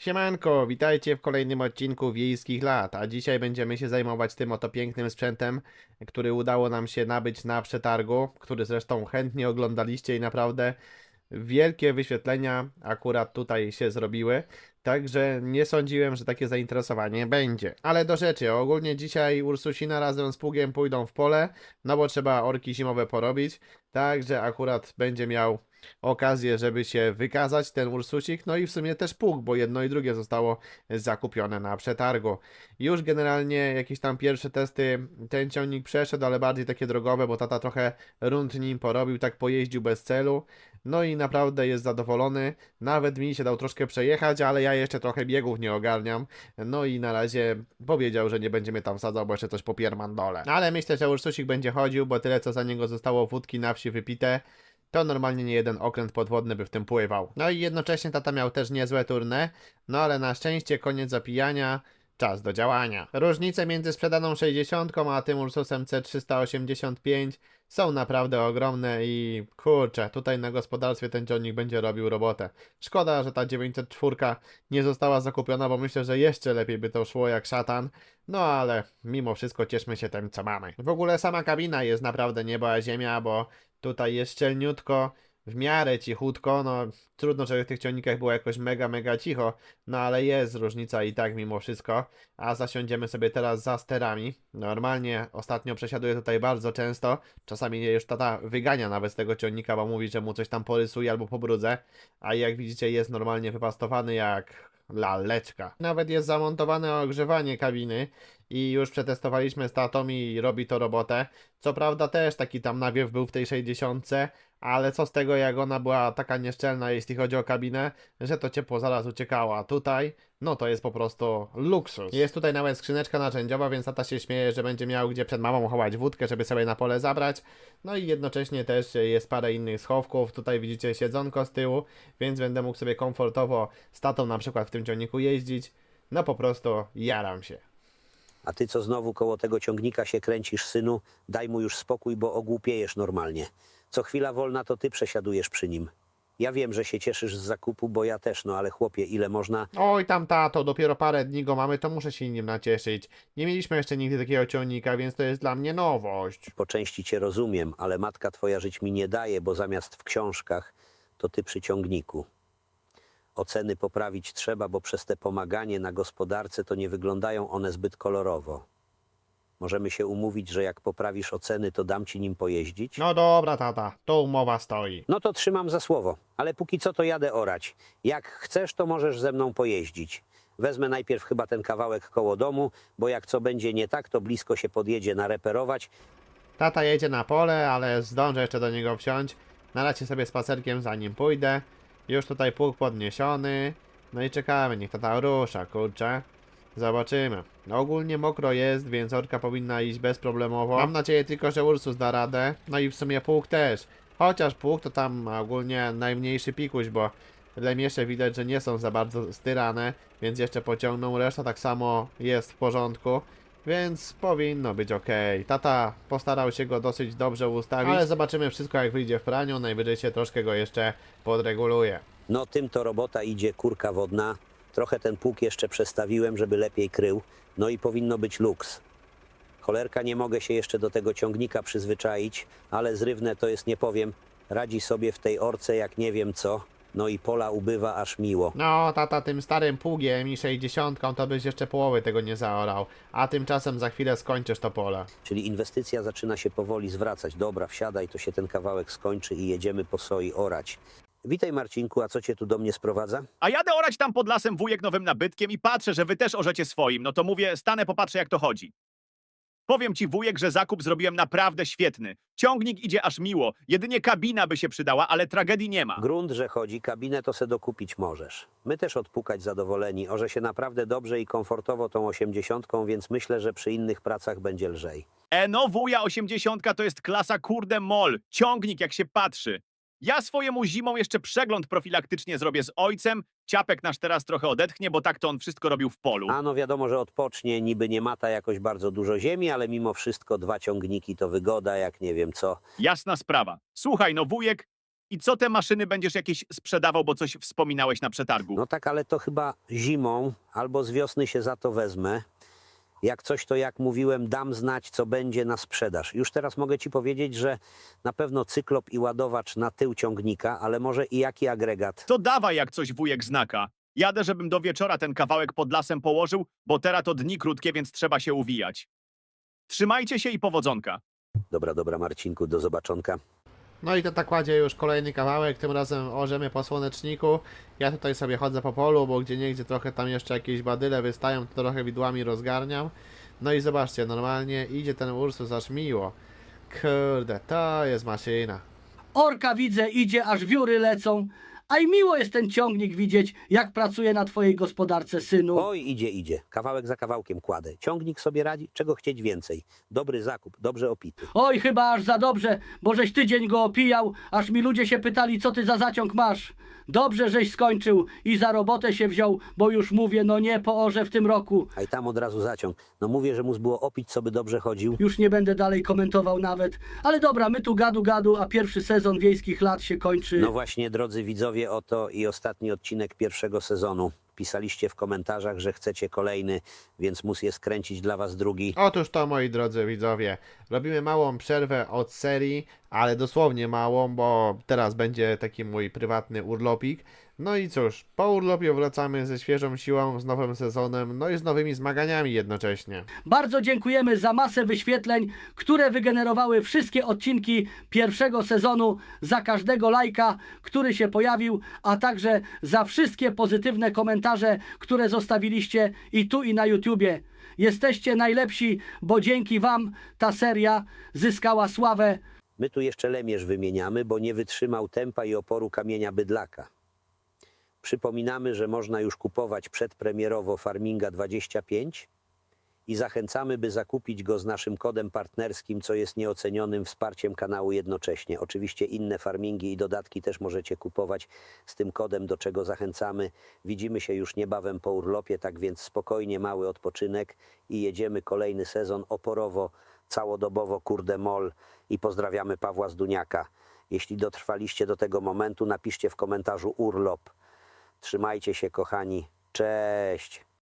Siemanko, witajcie w kolejnym odcinku Wiejskich Lat, a dzisiaj będziemy się zajmować tym oto pięknym sprzętem, który udało nam się nabyć na przetargu, który zresztą chętnie oglądaliście i naprawdę wielkie wyświetlenia akurat tutaj się zrobiły, także nie sądziłem, że takie zainteresowanie będzie. Ale do rzeczy, ogólnie dzisiaj Ursusina razem z Pługiem pójdą w pole, no bo trzeba orki zimowe porobić, także akurat będzie miał okazję, żeby się wykazać ten Ursusik, no i w sumie też Pług, bo jedno i drugie zostało zakupione na przetargu. Już generalnie jakieś tam pierwsze testy ten ciągnik przeszedł, ale bardziej takie drogowe, bo tata trochę rund nim porobił, tak pojeździł bez celu. No i naprawdę jest zadowolony. Nawet mi się dał troszkę przejechać, ale ja jeszcze trochę biegów nie ogarniam. No i na razie powiedział, że nie będzie mnie tam sadzał, bo jeszcze coś po piermandole. Ale myślę, że Ursusik będzie chodził, bo tyle co za niego zostało wódki na wsi wypite, to normalnie nie jeden okręt podwodny by w tym pływał. No i jednocześnie tata miał też niezłe turne, no ale na szczęście koniec zapijania, czas do działania. Różnice między sprzedaną 60 a tym Ursusem C385 są naprawdę ogromne i kurczę, tutaj na gospodarstwie ten ciągnik będzie robił robotę. Szkoda, że ta 904 nie została zakupiona, bo myślę, że jeszcze lepiej by to szło jak szatan. No ale mimo wszystko cieszmy się tym, co mamy. W ogóle sama kabina jest naprawdę niebo a ziemia, bo tutaj jest szczelniutko, w miarę cichutko, no trudno, żeby w tych ciągnikach było jakoś mega, mega cicho, no ale jest różnica i tak mimo wszystko, a zasiądziemy sobie teraz za sterami. Normalnie ostatnio przesiaduję tutaj bardzo często, czasami już tata wygania nawet z tego ciągnika, bo mówi, że mu coś tam porysuje albo pobrudzę, a jak widzicie jest normalnie wypastowany jak laleczka. Nawet jest zamontowane ogrzewanie kabiny i już przetestowaliśmy z tatą i robi to robotę. Co prawda też taki tam nawiew był w tej 60, ale co z tego jak ona była taka nieszczelna jeśli chodzi o kabinę, że to ciepło zaraz uciekało, a tutaj no to jest po prostu luksus. Jest tutaj nawet skrzyneczka narzędziowa, więc tata się śmieje, że będzie miał gdzie przed mamą chować wódkę, żeby sobie na pole zabrać. No i jednocześnie też jest parę innych schowków. Tutaj widzicie siedzonko z tyłu, więc będę mógł sobie komfortowo z tatą na przykład w tym ciągniku jeździć. No po prostu jaram się. A ty co znowu koło tego ciągnika się kręcisz, synu? Daj mu już spokój, bo ogłupiejesz normalnie. Co chwila wolna to ty przesiadujesz przy nim. Ja wiem, że się cieszysz z zakupu, bo ja też, no ale chłopie, ile można... Oj tam tato, dopiero parę dni go mamy, to muszę się nim nacieszyć. Nie mieliśmy jeszcze nigdy takiego ciągnika, więc to jest dla mnie nowość. Po części cię rozumiem, ale matka twoja żyć mi nie daje, bo zamiast w książkach, to ty przy ciągniku. Oceny poprawić trzeba, bo przez te pomaganie na gospodarce to nie wyglądają one zbyt kolorowo. Możemy się umówić, że jak poprawisz oceny, to dam ci nim pojeździć? No dobra tata, to umowa stoi. No to trzymam za słowo, ale póki co to jadę orać. Jak chcesz, to możesz ze mną pojeździć. Wezmę najpierw chyba ten kawałek koło domu, bo jak co będzie nie tak, to blisko się podjedzie nareperować. Tata jedzie na pole, ale zdążę jeszcze do niego wsiąść. Na razie sobie spacerkiem zanim pójdę. Już tutaj pług podniesiony. No i czekamy, niech tata rusza, kurczę. Zobaczymy. No ogólnie mokro jest, więc orka powinna iść bezproblemowo. Mam nadzieję tylko, że Ursus da radę. No i w sumie pług też. Chociaż pług to tam ogólnie najmniejszy pikuś, bo lemiesze widać, że nie są za bardzo styrane, więc jeszcze pociągną. Reszta tak samo jest w porządku. Więc powinno być ok. Tata postarał się go dosyć dobrze ustawić, ale zobaczymy wszystko jak wyjdzie w praniu. Najwyżej się troszkę go jeszcze podreguluje. No tym to robota idzie kurka wodna. Trochę ten pług jeszcze przestawiłem, żeby lepiej krył. No i powinno być luks. Cholerka nie mogę się jeszcze do tego ciągnika przyzwyczaić, ale zrywne to jest nie powiem. Radzi sobie w tej orce jak nie wiem co. No i pola ubywa aż miło. No, tata tym starym pługiem i 60 to byś jeszcze połowy tego nie zaorał. A tymczasem za chwilę skończysz to pole. Czyli inwestycja zaczyna się powoli zwracać. Dobra, wsiadaj, to się ten kawałek skończy i jedziemy po soi orać. Witaj Marcinku, a co cię tu do mnie sprowadza? A jadę orać tam pod lasem wujek nowym nabytkiem i patrzę, że wy też orzecie swoim. No to mówię, stanę, popatrzę jak to chodzi. Powiem ci wujek, że zakup zrobiłem naprawdę świetny. Ciągnik idzie aż miło. Jedynie kabina by się przydała, ale tragedii nie ma. Grunt, że chodzi, kabinę to se dokupić możesz. My też odpukać zadowoleni. Orze się naprawdę dobrze i komfortowo tą osiemdziesiątką, więc myślę, że przy innych pracach będzie lżej. E no, wuja 80 to jest klasa kurde mol. Ciągnik jak się patrzy. Ja swojemu zimą jeszcze przegląd profilaktycznie zrobię z ojcem. Ciapek nasz teraz trochę odetchnie, bo tak to on wszystko robił w polu. A no wiadomo, że odpocznie, niby nie mata jakoś bardzo dużo ziemi, ale mimo wszystko dwa ciągniki to wygoda, jak nie wiem co. Jasna sprawa. Słuchaj, no wujek, I co te maszyny będziesz jakieś sprzedawał, bo coś wspominałeś na przetargu? No tak, ale to chyba zimą albo z wiosny się za to wezmę. Jak coś, to jak mówiłem, dam znać, co będzie na sprzedaż. Już teraz mogę ci powiedzieć, że na pewno cyklop i ładowacz na tył ciągnika, ale może i jaki agregat. To dawaj jak coś wujek znaka. Jadę, żebym do wieczora ten kawałek pod lasem położył, bo teraz to dni krótkie, więc trzeba się uwijać. Trzymajcie się i powodzonka. Dobra, dobra, Marcinku, do zobaczonka. No i to tak kładzie już kolejny kawałek, tym razem orzemy po słoneczniku. Ja tutaj sobie chodzę po polu, bo gdzie niegdzie trochę tam jeszcze jakieś badyle wystają, to trochę widłami rozgarniam. No i zobaczcie, normalnie idzie ten Ursus aż miło. Kurde, to jest maszyna. Orka widzę, idzie, aż wióry lecą. A i miło jest ten ciągnik widzieć, jak pracuje na twojej gospodarce, synu. Oj, idzie, idzie. Kawałek za kawałkiem kładę. Ciągnik sobie radzi, czego chcieć więcej. Dobry zakup, dobrze opity. Oj, chyba aż za dobrze, bo żeś tydzień go opijał, aż mi ludzie się pytali, co ty za zaciąg masz. Dobrze, żeś skończył i za robotę się wziął, bo już mówię, no nie poorze w tym roku. A i tam od razu zaciąg. No mówię, że mu było opić, co by dobrze chodził. Już nie będę dalej komentował nawet. Ale dobra, my tu gadu gadu, a pierwszy sezon wiejskich lat się kończy. No właśnie, drodzy widzowie, oto i ostatni odcinek pierwszego sezonu. Pisaliście w komentarzach, że chcecie kolejny, więc mus je skręcić dla was drugi. Otóż to, moi drodzy widzowie, robimy małą przerwę od serii, ale dosłownie małą, bo teraz będzie taki mój prywatny urlopik. No i cóż, po urlopie wracamy ze świeżą siłą, z nowym sezonem, no i z nowymi zmaganiami jednocześnie. Bardzo dziękujemy za masę wyświetleń, które wygenerowały wszystkie odcinki pierwszego sezonu, za każdego lajka, który się pojawił, a także za wszystkie pozytywne komentarze, które zostawiliście i tu i na YouTubie. Jesteście najlepsi, bo dzięki Wam ta seria zyskała sławę. My tu jeszcze lemierz wymieniamy, bo nie wytrzymał tempa i oporu kamienia bydlaka. Przypominamy, że można już kupować przedpremierowo Farminga 25 i zachęcamy, by zakupić go z naszym kodem partnerskim, co jest nieocenionym wsparciem kanału jednocześnie. Oczywiście inne farmingi i dodatki też możecie kupować z tym kodem, do czego zachęcamy. Widzimy się już niebawem po urlopie, tak więc spokojnie mały odpoczynek i jedziemy kolejny sezon oporowo, całodobowo, kurde mol i pozdrawiamy Pawła Zduniaka. Jeśli dotrwaliście do tego momentu, napiszcie w komentarzu urlop. Trzymajcie się, kochani. Cześć.